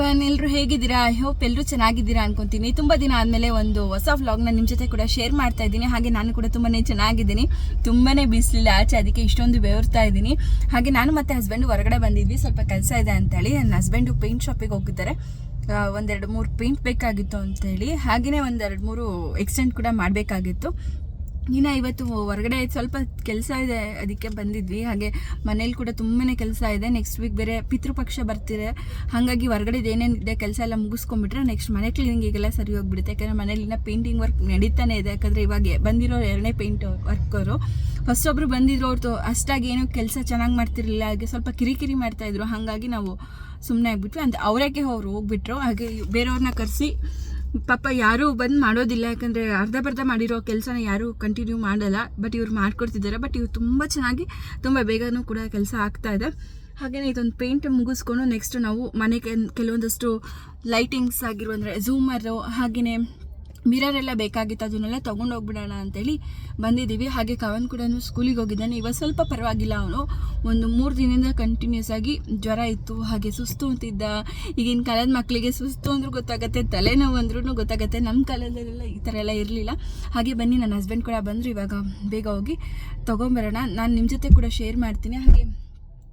ಹೇಗಿದ್ದೀರಾ? I hope ಎಲ್ಲರೂ ಚೆನ್ನಾಗಿದ್ದೀರಾ ಅನ್ಕೊಂತೀನಿ. ತುಂಬ ದಿನ ಆದಮೇಲೆ ಒಂದು ಹೊಸ ವ್ಲಾಗ್ನ ನಿಮ್ಮ ಜೊತೆ ಕೂಡ ಶೇರ್ ಮಾಡ್ತಾ ಇದ್ದೀನಿ. ಹಾಗೆ ನಾನು ಕೂಡ ತುಂಬಾ ಚೆನ್ನಾಗಿದ್ದೀನಿ. ತುಂಬಾ ಬಿಸಿಲಿಲ್ಲ ಆಚೆ, ಅದಕ್ಕೆ ಇಷ್ಟೊಂದು ಬೆವರ್ತಾ ಇದ್ದೀನಿ. ಹಾಗೆ ನಾನು ಮತ್ತೆ ಹಸ್ಬೆಂಡು ಹೊರಗಡೆ ಬಂದಿದ್ವಿ. ಸ್ವಲ್ಪ ಕೆಲಸ ಇದೆ ಅಂತೇಳಿ. ನನ್ನ ಹಸ್ಬೆಂಡು ಪೇಂಟ್ ಶಾಪಿಗೆ ಹೋಗಿದ್ದಾರೆ. ಒಂದೆರಡು ಮೂರು ಪೇಂಟ್ ಬೇಕಾಗಿತ್ತು ಅಂತೇಳಿ. ಹಾಗೆಯೇ ಒಂದೆರಡು ಮೂರು ಎಕ್ಸ್ಟೆಂಡ್ ಕೂಡ ಮಾಡಬೇಕಾಗಿತ್ತು. ಇನ್ನು ಇವತ್ತು ಹೊರಗಡೆ ಸ್ವಲ್ಪ ಕೆಲಸ ಇದೆ ಅದಕ್ಕೆ ಬಂದಿದ್ವಿ. ಹಾಗೆ ಮನೇಲಿ ಕೂಡ ತುಂಬಾ ಕೆಲಸ ಇದೆ. ನೆಕ್ಸ್ಟ್ ವೀಕ್ ಬೇರೆ ಪಿತೃಪಕ್ಷ ಬರ್ತಿದೆ. ಹಾಗಾಗಿ ಹೊರಗಡೆ ಏನೇನಿದೆ ಕೆಲಸ ಎಲ್ಲ ಮುಗಿಸ್ಕೊಂಡ್ಬಿಟ್ರೆ ನೆಕ್ಸ್ಟ್ ಮನೆ ಕ್ಲೀನಿಂಗಿಗೆಲ್ಲ ಸರಿ ಹೋಗ್ಬಿಡುತ್ತೆ. ಯಾಕಂದರೆ ಮನೇಲಿನ ಪೇಂಟಿಂಗ್ ವರ್ಕ್ ನಡೀತಾನೆ ಇದೆ. ಯಾಕಂದರೆ ಇವಾಗ ಬಂದಿರೋ ಎರಡನೇ ಪೇಂಟ್ ವರ್ಕರು ಫಸ್ಟ್ ಒಬ್ರು ಬಂದಿದ್ರು ಅವ್ರದ್ದು ಅಷ್ಟಾಗಿ ಏನೂ ಕೆಲಸ ಚೆನ್ನಾಗಿ ಮಾಡ್ತಿರಲಿಲ್ಲ. ಹಾಗೆ ಸ್ವಲ್ಪ ಕಿರಿಕಿರಿ ಮಾಡ್ತಾಯಿದ್ರು ಹಾಗಾಗಿ ನಾವು ಸುಮ್ಮನೆ ಆಗಿಬಿಟ್ವಿ. ಅಂತ ಅವರೇಗೆ ಅವ್ರು ಹೋಗ್ಬಿಟ್ರು. ಹಾಗೆ ಬೇರೆಯವ್ರನ್ನ ಕರೆಸಿ ಪಾಪ ಯಾರೂ ಬಂದು ಮಾಡೋದಿಲ್ಲ, ಯಾಕಂದರೆ ಅರ್ಧ ಬರ್ಧ ಮಾಡಿರೋ ಕೆಲಸನ ಯಾರೂ ಕಂಟಿನ್ಯೂ ಮಾಡಲ್ಲ ಬಟ್ ಇವ್ರು ಮಾಡ್ಕೊಡ್ತಿದ್ದಾರೆ ಬಟ್ ಇವ್ರು ತುಂಬ ಚೆನ್ನಾಗಿ, ತುಂಬ ಬೇಗನೂ ಕೂಡ ಕೆಲಸ ಆಗ್ತಾ ಇದೆ. ಹಾಗೆಯೇ ಇದೊಂದು ಪೇಂಟ್ ಮುಗಿಸ್ಕೊಂಡು ನೆಕ್ಸ್ಟ್ ನಾವು ಮನೆಗೆ ಕೆಲವೊಂದಷ್ಟು ಲೈಟಿಂಗ್ಸ್ ಆಗಿರೋ, ಅಂದರೆ ಝೂಮರು ಹಾಗೆಯೇ ಮಿರರ್ ಎಲ್ಲ ಬೇಕಾಗಿತ್ತು, ಅದನ್ನೆಲ್ಲ ತೊಗೊಂಡು ಹೋಗ್ಬಿಡೋಣ ಅಂತೇಳಿ ಬಂದಿದ್ದೀವಿ. ಹಾಗೆ ಕವನ್ ಕೂಡ ಸ್ಕೂಲಿಗೆ ಹೋಗಿದ್ದಾನೆ. ಇವಾಗ ಸ್ವಲ್ಪ ಪರವಾಗಿಲ್ಲ ಅವನು. ಒಂದು ಮೂರು ದಿನದಿಂದ ಕಂಟಿನ್ಯೂಸ್ ಆಗಿ ಜ್ವರ ಇತ್ತು, ಹಾಗೆ ಸುಸ್ತು ಅಂತಿದ್ದ. ಈಗಿನ ಕಾಲದ ಮಕ್ಕಳಿಗೆ ಸುಸ್ತು ಅಂದ್ರೂ ಗೊತ್ತಾಗತ್ತೆ, ತಲೆನೋವು ಅಂದ್ರೂ ಗೊತ್ತಾಗತ್ತೆ. ನಮ್ಮ ಕಾಲದಲ್ಲೆಲ್ಲ ಈ ಥರ ಎಲ್ಲ ಇರಲಿಲ್ಲ. ಹಾಗೆ ಬನ್ನಿ, ನನ್ನ ಹಸ್ಬೆಂಡ್ ಕೂಡ ಬಂದರು. ಇವಾಗ ಬೇಗ ಹೋಗಿ ತೊಗೊಂಬರೋಣ. ನಾನು ನಿಮ್ಮ ಜೊತೆ ಕೂಡ ಶೇರ್ ಮಾಡ್ತೀನಿ. ಹಾಗೆ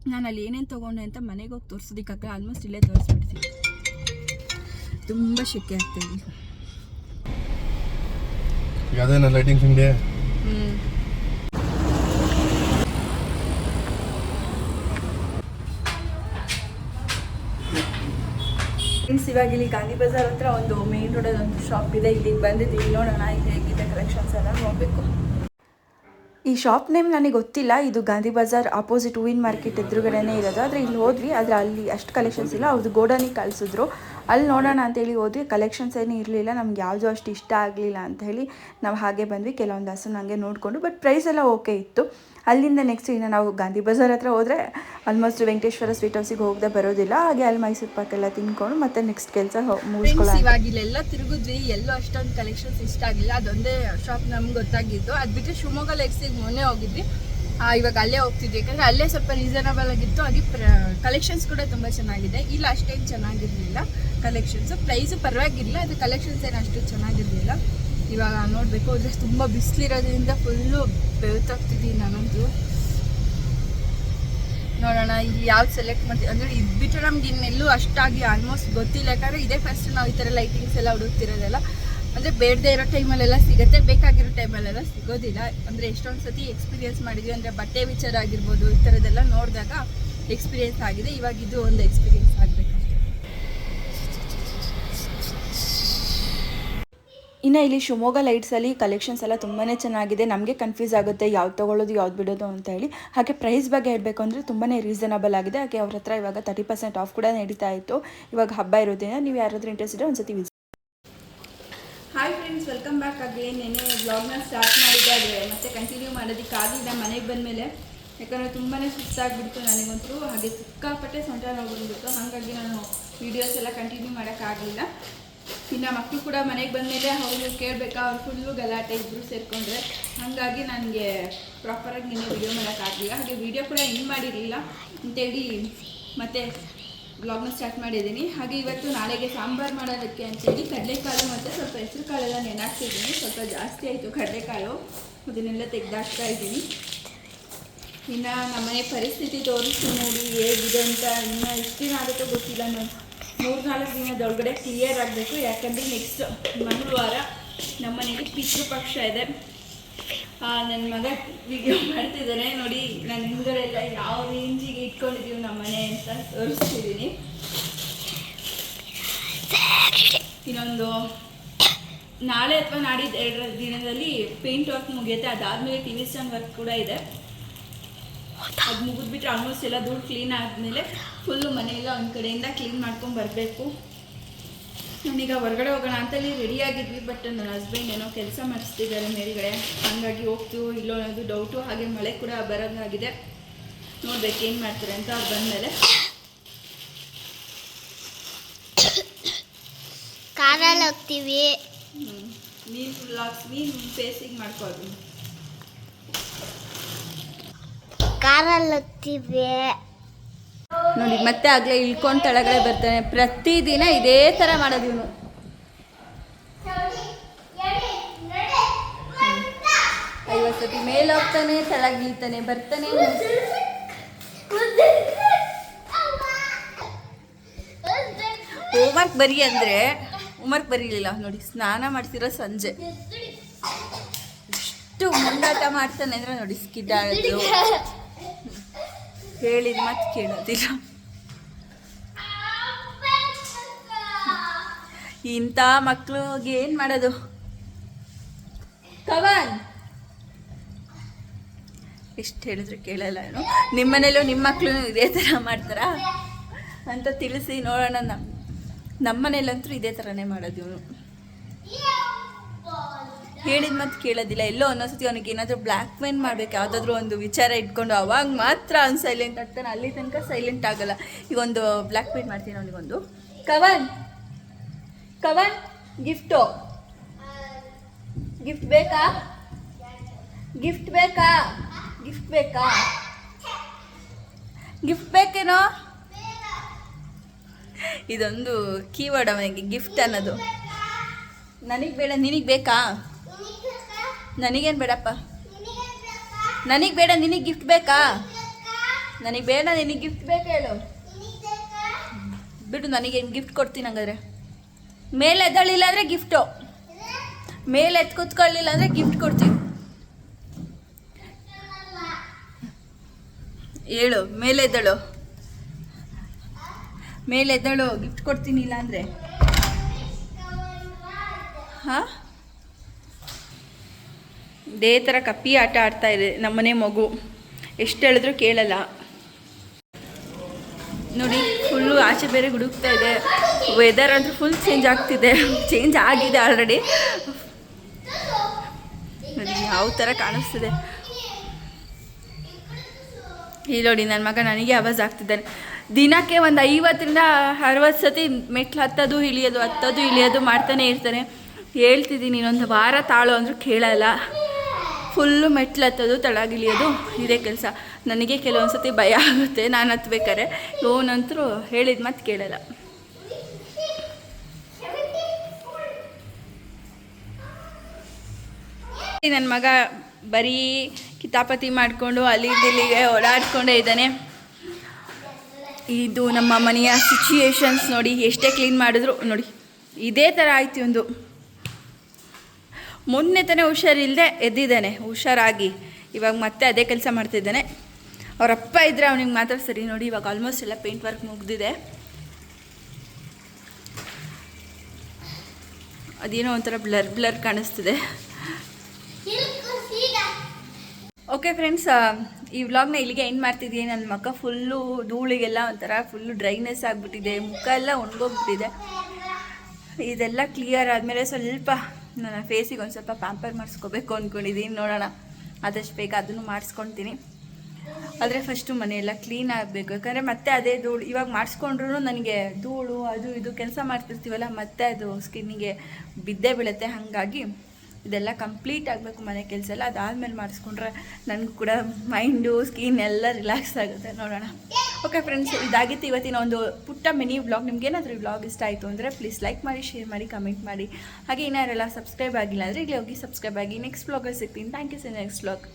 ನಾನು ಅಲ್ಲಿ ಏನೇನು ತೊಗೊಂಡೆ ಅಂತ ಮನೆಗೆ ಹೋಗಿ ತೋರಿಸೋದಿಕ್ಕಾಗ ಆಲ್ಮೋಸ್ಟ್ ಇಲ್ಲೇ ತೋರಿಸ್ಬಿಡ್ತೀನಿ. ತುಂಬ ಶೆಕೆ ಆಗ್ತಾಯಿದೆ ಯಾವ್ದೇನ ಲೈಟಿಂಗ್ಸ್ ಅಂಗಡಿ ಇವಾಗ ಇಲ್ಲಿ ಗಾಂಧಿ ಬಜಾರ್ ಹತ್ರ ಒಂದು ಮೇನ್ ರೋಡಲ್ಲಿ ಒಂದು ಶಾಪ್ ಇದೆ. ಇಲ್ಲಿಗೆ ಬಂದಿದ್ದೀವಿ. ನೋಡೋಣ, ಇಲ್ಲಿ ಹೇಗಿದೆ ಕಲೆಕ್ಷನ್ಸ್ ಎಲ್ಲ ನೋಡಬೇಕು. ಈ ಶಾಪ್ ನೇಮ್ ನನಗೆ ಗೊತ್ತಿಲ್ಲ. ಇದು ಗಾಂಧಿ ಬಜಾರ್ ಆಪೋಸಿಟ್ ಹೂವಿನ ಮಾರ್ಕೆಟ್ ಎದುರುಗಡೆನೇ ಇರೋದು. ಆದರೆ ಇಲ್ಲಿ ಹೋದ್ವಿ. ಆದರೆ ಅಲ್ಲಿ ಅಷ್ಟು ಕಲೆಕ್ಷನ್ಸ್ ಇಲ್ಲ. ಅವ್ರದ್ದು ಗೋಡನಿಗೆ ಕಳಿಸಿದ್ರು. ಅಲ್ಲಿ ನೋಡೋಣ ಅಂತೇಳಿ ಹೋದ್ವಿ. ಕಲೆಕ್ಷನ್ಸ್ ಏನೂ ಇರಲಿಲ್ಲ. ನಮ್ಗೆ ಯಾವುದೂ ಅಷ್ಟು ಇಷ್ಟ ಆಗಲಿಲ್ಲ ಅಂತ ಹೇಳಿ ನಾವು ಹಾಗೆ ಬಂದ್ವಿ. ಕೆಲವೊಂದು ಹಸು ನನಗೆ ನೋಡಿಕೊಂಡು ಬಟ್ ಪ್ರೈಸ್ ಎಲ್ಲ ಓಕೆ ಇತ್ತು. ಅಲ್ಲಿಂದ ನೆಕ್ಸ್ಟ್ ಇನ್ನು ನಾವು ಗಾಂಧಿ ಬಜಾರ್ ಹತ್ರ ಹೋದರೆ ಆಲ್ಮೋಸ್ಟ್ ವೆಂಕಟೇಶ್ವರ ಸ್ವೀಟ್ ಹೌಸಿಗೆ ಹೋಗದೆ ಬರೋದಿಲ್ಲ. ಹಾಗೆ ಅಲ್ಲಿ ಮೈಸೂರು ಪಾಕ್ ಎಲ್ಲ ತಿನ್ಕೊಂಡು ಮತ್ತೆ ನೆಕ್ಸ್ಟ್ ಕೆಲಸ ಮುಗಿಸ್ಕೊಳ್ಳೋಣ ಇವಾಗ ಇಲ್ಲೆಲ್ಲ ತಿರುಗಿದ್ವಿ. ಎಲ್ಲೂ ಅಷ್ಟೊಂದು ಕಲೆಕ್ಷನ್ಸ್ ಇಷ್ಟ ಆಗಿಲ್ಲ. ಅದೊಂದೇ ಶಾಪ್ ನಮ್ಗೆ ಗೊತ್ತಾಗಿದ್ದು. ಅದು ಬಿಟ್ಟರೆ ಶಿವಮೊಗ್ಗ ಲೆಕ್ಸಿಗೆ ಮೊನ್ನೆ ಹೋಗಿದ್ವಿ. ಇವಾಗ ಅಲ್ಲೇ ಹೋಗ್ತಿದ್ವಿ. ಯಾಕಂದರೆ ಅಲ್ಲೇ ಸ್ವಲ್ಪ ರೀಸನಬಲ್ ಆಗಿತ್ತು. ಹಾಗೆ ಕಲೆಕ್ಷನ್ಸ್ ಕೂಡ ತುಂಬ ಚೆನ್ನಾಗಿದೆ. ಇಲ್ಲ ಅಷ್ಟೇನು ಚೆನ್ನಾಗಿರಲಿಲ್ಲ. ಕಲೆಕ್ಷನ್ಸು ಪ್ರೈಸು ಪರವಾಗಿಲ್ಲ. ಅದು ಕಲೆಕ್ಷನ್ಸ್ ಏನು ಅಷ್ಟು ಚೆನ್ನಾಗಿರಲಿಲ್ಲ. ಇವಾಗ ನೋಡಬೇಕು, ಅಂದರೆ ತುಂಬ ಬಿಸಿಲಿರೋದ್ರಿಂದ ಫುಲ್ಲು ಬೆಳ್ತಾಗ್ತಿದ್ದೀನಿ ನಾನಂತೂ. ನೋಡೋಣ, ಇಲ್ಲಿ ಯಾವ್ದು ಸೆಲೆಕ್ಟ್ ಮಾಡ್ತೀವಿ ಅಂದರೆ ಇದು ಬಿಟ್ಟರೆ ನಮ್ಗೆ ಇನ್ನೆಲ್ಲೂ ಅಷ್ಟಾಗಿ ಆಲ್ಮೋಸ್ಟ್ ಗೊತ್ತಿಲ್ಲ, ಯಾಕಂದರೆ ಇದೇ ಫಸ್ಟ್ ನಾವು ಈ ಥರ ಲೈಟಿಂಗ್ಸ್ ಎಲ್ಲ ಹುಡುಕ್ತಿರೋದೆಲ್ಲ. ಅಂದರೆ ಬೇಡದೇ ಇರೋ ಟೈಮಲ್ಲೆಲ್ಲ ಸಿಗುತ್ತೆ, ಬೇಕಾಗಿರೋ ಟೈಮಲ್ಲೆಲ್ಲ ಸಿಗೋದಿಲ್ಲ. ಅಂದರೆ ಎಷ್ಟೊಂದು ಸತಿ ಎಕ್ಸ್ಪೀರಿಯನ್ಸ್ ಮಾಡಿದ್ವಿ, ಅಂದರೆ ಬಟ್ಟೆ ವಿಚಾರ ಆಗಿರ್ಬೋದು, ಈ ಥರದ್ದೆಲ್ಲ ನೋಡಿದಾಗ ಎಕ್ಸ್ಪೀರಿಯನ್ಸ್ ಆಗಿದೆ. ಇವಾಗ ಇದು ಒಂದು ಎಕ್ಸ್ಪೀರಿಯೆನ್ಸ್ ಆಗಬೇಕಷ್ಟೆ ಇನ್ನು ಇಲ್ಲಿ ಶಿವಮೊಗ್ಗ ಲೈಟ್ಸಲ್ಲಿ ಕಲೆಕ್ಷನ್ಸ್ ಎಲ್ಲ ತುಂಬಾ ಚೆನ್ನಾಗಿದೆ. ನಮಗೆ ಕನ್ಫ್ಯೂಸ್ ಆಗುತ್ತೆ ಯಾವ್ದು ತೊಗೊಳ್ಳೋದು, ಯಾವ್ದು ಬಿಡೋದು ಅಂತ ಹೇಳಿ. ಹಾಗೆ ಪ್ರೈಸ್ ಬಗ್ಗೆ ಹೇಳಬೇಕು ಅಂದರೆ ತುಂಬಾ ರೀಸನಬಲ್ ಆಗಿದೆ. ಹಾಗೆ ಅವ್ರ ಹತ್ರ ಇವಾಗ ತರ್ಟಿ ಪರ್ಸೆಂಟ್ ಆಫ್ ಕೂಡ ನಡೀತಾ ಇತ್ತು. ಇವಾಗ ಹಬ್ಬ ಇರೋದ್ರಿಂದ ನೀವು ಯಾರಾದರೂ ಇಂಟ್ರೆಸ್ಟ್ ಇದ್ದರೆ ಒಂದ್ಸತಿ visit hi friends welcome back again ನೆನೆ ಬ್ಲಾಗ್ನ ಸ್ಟಾರ್ಟ್ ಮಾಡಿದ್ದೆ ಮತ್ತೆ ಕಂಟಿನ್ಯೂ ಮಾಡೋದಕ್ಕಾಗಲಿಲ್ಲ ಮನೆಗೆ ಬಂದಮೇಲೆ. ಯಾಕಂದರೆ ತುಂಬಾ ಸುಸ್ತಾಗಿಬಿಡ್ತು ನನಗಂತೂ. ಹಾಗೆ ಸಿಕ್ಕಾಪಟ್ಟೆ ಸೊಂಟ ನೋವು ಬಂದ್ಬಿಟ್ಟು ಹಾಗಾಗಿ ನಾನು ವೀಡಿಯೋಸ್ ಎಲ್ಲ ಕಂಟಿನ್ಯೂ ಮಾಡೋಕ್ಕಾಗಲಿಲ್ಲ ಇನ್ನು ಮಕ್ಕಳು ಕೂಡ ಮನೆಗೆ ಬಂದಮೇಲೆ ಅವರು ಕೇಳಬೇಕಾ, ಅವ್ರು ಫುಲ್ಲು ಗಲಾಟೆ ಇಬ್ಬರು ಸೇರಿಕೊಂಡ್ರೆ. ಹಾಗಾಗಿ ನನಗೆ ಪ್ರಾಪರಾಗಿ ನಿನ್ನೆ ವೀಡಿಯೋ ಮಾಡೋಕ್ಕಾಗಲಿಲ್ಲ ಹಾಗೆ ವೀಡಿಯೋ ಕೂಡ ಇನ್ನು ಮಾಡಿರಲಿಲ್ಲ. ಅಂತೇಳಿ ಮತ್ತೆ ಬ್ಲಾಗ್ನ ಸ್ಟಾರ್ಟ್ ಮಾಡಿದ್ದೀನಿ. ಹಾಗೆ ಇವತ್ತು ನಾಳೆಗೆ ಸಾಂಬಾರು ಮಾಡೋದಕ್ಕೆ ಅಂತೇಳಿ ಕಡಲೆಕಾಳು ಮತ್ತು ಸ್ವಲ್ಪ ಹೆಸರು ಕಾಳೆಲ್ಲ ನೆನಾಕ್ತಿದ್ದೀನಿ ಸ್ವಲ್ಪ ಜಾಸ್ತಿ ಆಯಿತು ಕಡಲೆಕಾಳು. ಅದನ್ನೆಲ್ಲ ತೆಗೆದಾಕ್ತಾ ಇದ್ದೀನಿ. ಇನ್ನು ನಮ್ಮನೆ ಪರಿಸ್ಥಿತಿ ತೋರಿಸ್ತೀನಿ ನೋಡಿ ಹೇಗಿದೆ ಅಂತ ಇನ್ನು ಎಷ್ಟು ದಿನ ಆಗುತ್ತೋ ಗೊತ್ತಿಲ್ಲ ನಾನು. ಮೂರು ನಾಲ್ಕು ದಿನದೊಳಗಡೆ ಕ್ಲಿಯರ್ ಆಗಬೇಕು. ಯಾಕಂದರೆ ನೆಕ್ಸ್ಟ್ ಮಂಗಳವಾರ ನಮ್ಮನೇಲಿ ಪಿತೃಪಕ್ಷ ಇದೆ. ನನ್ನ ಮಗ ವಿಡಿಯೋ ಮಾಡ್ತಿದ್ದಾನೆ. ನೋಡಿ ನನ್ನ ಹಿಂದ್ಗಡೆ ಎಲ್ಲ ಯಾವ ರೇಂಜಿಗೆ ಇಟ್ಕೊಂಡಿದ್ದೀವಿ ನಮ್ಮ ಮನೆ ಅಂತ ತೋರಿಸ್ತಿದ್ದೀನಿ. ಇನ್ನೊಂದು, ನಾಳೆ ಅಥವಾ ನಾಡಿದ್ದು ಎರಡರ ದಿನದಲ್ಲಿ ಪೇಂಟ್ ವರ್ಕ್ ಮುಗಿಯುತ್ತೆ. ಅದಾದಮೇಲೆ ಟಿ ವಿ ವರ್ಕ್ ಕೂಡ ಇದೆ. ಅದು ಮುಗಿದ್ಬಿಟ್ರೆ ಆಲ್ಮೋಸ್ಟ್ ಎಲ್ಲ ಧೂಳು ಕ್ಲೀನ್ ಆದಮೇಲೆ ಫುಲ್ಲು ಮನೆಯೆಲ್ಲ ಒಂದು ಕಡೆಯಿಂದ ಕ್ಲೀನ್ ಮಾಡ್ಕೊಂಡು ಬರಬೇಕು. ನಾನೀಗ ಹೊರಗಡೆ ಹೋಗೋಣ ಅಂತಲ್ಲಿ ರೆಡಿ ಆಗಿದ್ವಿ ಬಟ್ ನನ್ನ ಹಸ್ಬೆಂಡ್ ಏನೋ ಕೆಲಸ ಮಾಡಿಸ್ತಿದ್ದಾರೆ ಮೇಲ್ಗಡೆ. ಹಾಗಾಗಿ ಹೋಗ್ತೀವೋ ಇಲ್ಲೋ ಅನ್ನೋದು ಡೌಟು ಹಾಗೆ ಮಳೆ ಕೂಡ ಬರೋದಾಗಿದೆ. ನೋಡ್ಬೇಕು ಏನು ಮಾಡ್ತಾರೆ ಅಂತ ಅವ್ರು ಬಂದಮೇಲೆ. ಕಾರಲ್ಲಿ ಹೋಗ್ತೀವಿ. ನೀನು ಫುಲ್ ಹಾಕ್ಸಿ ನೀನು ಫೇಸಿಗೆ ಮಾಡ್ಕೊಳ್ತೀನಿ ಕಾರಲ್ಲಿ ನೋಡಿ, ಮತ್ತೆ ಆಗ್ಲೇ ಇಳ್ಕೊಂಡು ಕೆಳಗಡೆ ಬರ್ತಾನೆ. ಪ್ರತಿದಿನ ಇದೇ ಥರ ಮಾಡೋದು ಇವನು. ಸತಿ ಮೇಲೆ ಹೋಗ್ತಾನೆ ತಳಗಿಳ್ತಾನೆ ಬರ್ತಾನೆ. ಹೋಮ್ವರ್ಕ್ ಬರಿ ಅಂದರೆ ಹೋಮ್ವರ್ಕ್ ಬರೀಲಿಲ್ಲ. ನೋಡಿ, ಸ್ನಾನ ಮಾಡ್ತಿರೋ ಸಂಜೆ. ಎಷ್ಟು ಮುಂದಾಟ ಮಾಡ್ತಾನೆ ಅಂದರೆ ನೋಡಿ, ಸ್ಕಿಡ್ ಹೇಳಿದ ಮತ್ತೆ ಕೇಳೋದಿಲ್ಲ. ಇಂಥ ಮಕ್ಳಿಗೆ ಏನು ಮಾಡೋದು? ಕವನ್ ಎಷ್ಟು ಹೇಳಿದ್ರು ಕೇಳಲ್ಲ ಏನು? ನಿಮ್ಮ ಮನೇಲೂ ನಿಮ್ಮ ಮಕ್ಕಳು ಇದೇ ಥರ ಮಾಡ್ತಾರಾ? ಅಂತ ತಿಳಿಸಿ ನೋಡೋಣ ನಮ್ಮ ನಮ್ಮ ಮನೇಲಂತೂ ಇದೇ ಥರನೇ ಮಾಡೋದು ಇವನು. ಹೇಳಿದ ಮತ್ತೆ ಕೇಳೋದಿಲ್ಲ. ಎಲ್ಲೋ ಒಂದೊಂದ್ಸತಿ ಅವನಿಗೆ ಏನಾದರೂ ಬ್ಲ್ಯಾಕ್ ಮೇಲ್ ಮಾಡ್ಬೇಕು, ಯಾವುದಾದ್ರೂ ಒಂದು ವಿಚಾರ ಇಟ್ಕೊಂಡು ಅವಾಗ ಮಾತ್ರ ಅವ್ನು ಸೈಲೆಂಟ್ ಆಗ್ತಾನೆ. ಅಲ್ಲಿ ತನಕ ಸೈಲೆಂಟ್ ಆಗಲ್ಲ. ಈಗ ಒಂದು ಬ್ಲ್ಯಾಕ್ ಮೇಲ್ ಮಾಡ್ತೀನಿ ಅವನಿಗೊಂದು ಕವನ್ ಕವನ್ ಗಿಫ್ಟು ಗಿಫ್ಟ್ ಬೇಕಾ? ಗಿಫ್ಟ್ ಬೇಕಾ? ಗಿಫ್ಟ್ ಬೇಕಾ? ಗಿಫ್ಟ್ ಬೇಕೇನೋ? ಇದೊಂದು ಕೀವರ್ಡ್ ಅವನಿಗೆ ಗಿಫ್ಟ್ ಅನ್ನೋದು. ನನಗೆ ಬೇಡ, ನಿನಗೆ ಬೇಕಾ? ನನಗೇನು ಬೇಡಪ್ಪ. ನನಗೆ ಬೇಡ ನಿನಗೆ ಗಿಫ್ಟ್ ಬೇಕಾ? ನನಗೆ ಬೇಡ ನಿನಗೆ ಗಿಫ್ಟ್ ಬೇಕಾ ಹೇಳು. ಬಿಡು ನನಗೇನು ಗಿಫ್ಟ್ ಕೊಡ್ತೀನಿ ಹಂಗಾದ್ರೆ. ಮೇಲೆ ಎದ್ದಳಿಲ್ಲ ಅಂದರೆ ಗಿಫ್ಟು ಮೇಲೆ ಎತ್ ಕೂತ್ಕೊಳ್ಳಿಲ್ಲ ಅಂದರೆ ಗಿಫ್ಟ್ ಕೊಡ್ತೀನಿ. ಹೇಳು ಮೇಲೆ ಎದ್ದಳು. ಮೇಲೆ ಎದ್ದಳು ಗಿಫ್ಟ್ ಕೊಡ್ತೀನಿ ಇಲ್ಲ ಅಂದರೆ. ಹಾಂ? ಇದೇ ಥರ ಕಪ್ಪಿ ಆಟ ಆಡ್ತಾ ಇದೆ ನಮ್ಮನೆ ಮಗು. ಎಷ್ಟು ಹೇಳಿದ್ರು ಕೇಳಲ್ಲ. ನೋಡಿ ಫುಲ್ಲು ಆಚೆ ಬೇರೆ ಗುಡುಕ್ತಾ ಇದೆ. ವೆದರ್ ಅಂದ್ರೆ ಫುಲ್ ಚೇಂಜ್ ಆಗ್ತಿದೆ. ಚೇಂಜ್ ಆಗಿದೆ ಆಲ್ರೆಡಿ ನೋಡಿ, ಯಾವ ಥರ ಕಾಣಿಸ್ತಿದೆ. ಇಲ್ಲಿ ನೋಡಿ ನನ್ನ ಮಗ ನನಗೆ ಆವಾಜ್ ಆಗ್ತಿದ್ದಾನೆ ದಿನಕ್ಕೆ ಒಂದು ಐವತ್ತರಿಂದ ಅರವತ್ತು ಸತಿ ಮೆಟ್ಲು ಹತ್ತೋದು, ಇಳಿಯೋದು ಹತ್ತೋದು, ಇಳಿಯೋದು ಮಾಡ್ತಾನೆ ಇರ್ತಾನೆ. ಹೇಳ್ತಿದ್ದೀನಿ, ಇನ್ನೊಂದು ವಾರ ತಾಳು ಅಂದರೂ ಕೇಳಲ್ಲ. ಫುಲ್ಲು ಮೆಟ್ಲು ಹತ್ತೋದು, ತಳಗಿಳಿಯೋದು, ಇದೇ ಕೆಲಸ. ನನಗೆ ಕೆಲವೊಂದು ಸತಿ ಭಯ ಆಗುತ್ತೆ, ನಾನು ಹತ್ಬೇಕಾರೆ ಓನಂತರೂ ಹೇಳಿದ ಮತ್ತೆ ಕೇಳಲ್ಲ. ನನ್ನ ಮಗ ಬರೀ ಕಿತಾಪತಿ ಮಾಡಿಕೊಂಡು, ಅಲ್ಲಿ ಇಲ್ಲಿಗೆ ಓಡಾಡ್ಕೊಂಡೇ ಇದ್ದಾನೆ. ಇದು ನಮ್ಮ ಮನೆಯ ಸಿಚುಯೇಷನ್ಸ್ ನೋಡಿ, ಎಷ್ಟೇ ಕ್ಲೀನ್ ಮಾಡಿದ್ರು, ನೋಡಿ, ಇದೇ ಥರ ಆಯ್ತು ಒಂದು ಮೊನ್ನೆ ತಾನೇ ಹುಷಾರಿಲ್ಲದೆ ಎದ್ದಿದ್ದಾನೆ, ಹುಷಾರಾಗಿ. ಇವಾಗ ಮತ್ತೆ ಅದೇ ಕೆಲಸ ಮಾಡ್ತಿದ್ದಾನೆ. ಅವರಪ್ಪ ಇದ್ದರೆ ಅವನಿಗೆ ಮಾತ್ರ ಸರಿ ನೋಡಿ, ಇವಾಗ ಆಲ್ಮೋಸ್ಟ್ ಎಲ್ಲ ಪೇಂಟ್ ವರ್ಕ್ ಮುಗಿದಿದೆ. ಅದೇನೋ ಒಂಥರ ಬ್ಲರ್ ಬ್ಲರ್ ಕಾಣಿಸ್ತಿದೆ. ಓಕೆ ಫ್ರೆಂಡ್ಸ್ ಈ ವ್ಲಾಗ್ನ ಇಲ್ಲಿಗೆ ಎಂಡ್ ಮಾಡ್ತಿದ್ದೀನಿ ನನ್ನ ಮಕ್ಕ? ಫುಲ್ಲು ಧೂಳಿಗೆಲ್ಲ ಒಂಥರ ಫುಲ್ಲು ಡ್ರೈನೆಸ್ ಆಗಿಬಿಟ್ಟಿದೆ, ಮುಖ ಎಲ್ಲ ಒಣಗೋಗ್ಬಿಟ್ಟಿದೆ. ಇದೆಲ್ಲ ಕ್ಲಿಯರ್ ಆದಮೇಲೆ ಸ್ವಲ್ಪ ನನ್ನ ಫೇಸಿಗೆ ಒಂದು ಸ್ವಲ್ಪ ಪ್ಯಾಂಪರ್ ಮಾಡಿಸ್ಕೋಬೇಕು ಅಂದ್ಕೊಂಡಿದ್ದೀನಿ ನೋಡೋಣ, ಆದಷ್ಟು ಬೇಗ ಅದನ್ನು ಮಾಡಿಸ್ಕೊತೀನಿ. ಆದರೆ ಫಸ್ಟು ಮನೆಯೆಲ್ಲ ಕ್ಲೀನ್ ಆಗಬೇಕು. ಯಾಕಂದರೆ ಮತ್ತೆ ಅದೇ ಧೂಳು, ಇವಾಗ ಮಾಡಿಸ್ಕೊಂಡ್ರೂ ನನಗೆ ಧೂಳು, ಅದು ಇದು ಕೆಲಸ ಮಾಡ್ತಿರ್ತೀವಲ್ಲ, ಮತ್ತೆ ಅದು ಸ್ಕಿನ್ನಿಗೆ ಬಿದ್ದೇ ಬೀಳುತ್ತೆ. ಹಾಗಾಗಿ ಇದೆಲ್ಲ ಕಂಪ್ಲೀಟ್ ಆಗಬೇಕು ಮನೆ ಕೆಲಸ ಎಲ್ಲ. ಅದಾದಮೇಲೆ ಮಾಡಿಸ್ಕೊಂಡ್ರೆ ನನಗೂ ಕೂಡ ಮೈಂಡು ಸ್ಕಿನ್ ಎಲ್ಲ ರಿಲ್ಯಾಕ್ಸ್ ಆಗುತ್ತೆ. ನೋಡೋಣ. ಓಕೆ ಫ್ರೆಂಡ್ಸ್ ಇದಾಗಿತ್ತು ಇವತ್ತಿನ ಒಂದು ಪುಟ್ಟ ಮಿನಿ ವ್ಲಾಗ್ ನಿಮ್ಗೆ ಏನಾದರೂ ಈ ವ್ಲಾಗ್ ಇಷ್ಟ ಆಯಿತು ಅಂದರೆ ಪ್ಲೀಸ್ ಲೈಕ್ ಮಾಡಿ ಶೇರ್ ಮಾಡಿ ಕಮೆಂಟ್ ಮಾಡಿ. ಹಾಗೆ ಏನಾರೆಲ್ಲ ಸಬ್ಸ್ಕ್ರೈಬ್ ಆಗಿಲ್ಲ ಅಂದರೆ ಇಲ್ಲಿ ಹೋಗಿ ಸಬ್ಸ್ಕ್ರೈಬ್ ಆಗಿ. ನೆಕ್ಸ್ಟ್ ವ್ಲಾಗಲ್ಲಿ ಸಿಗ್ತೀನಿ. Thank you sir next vlog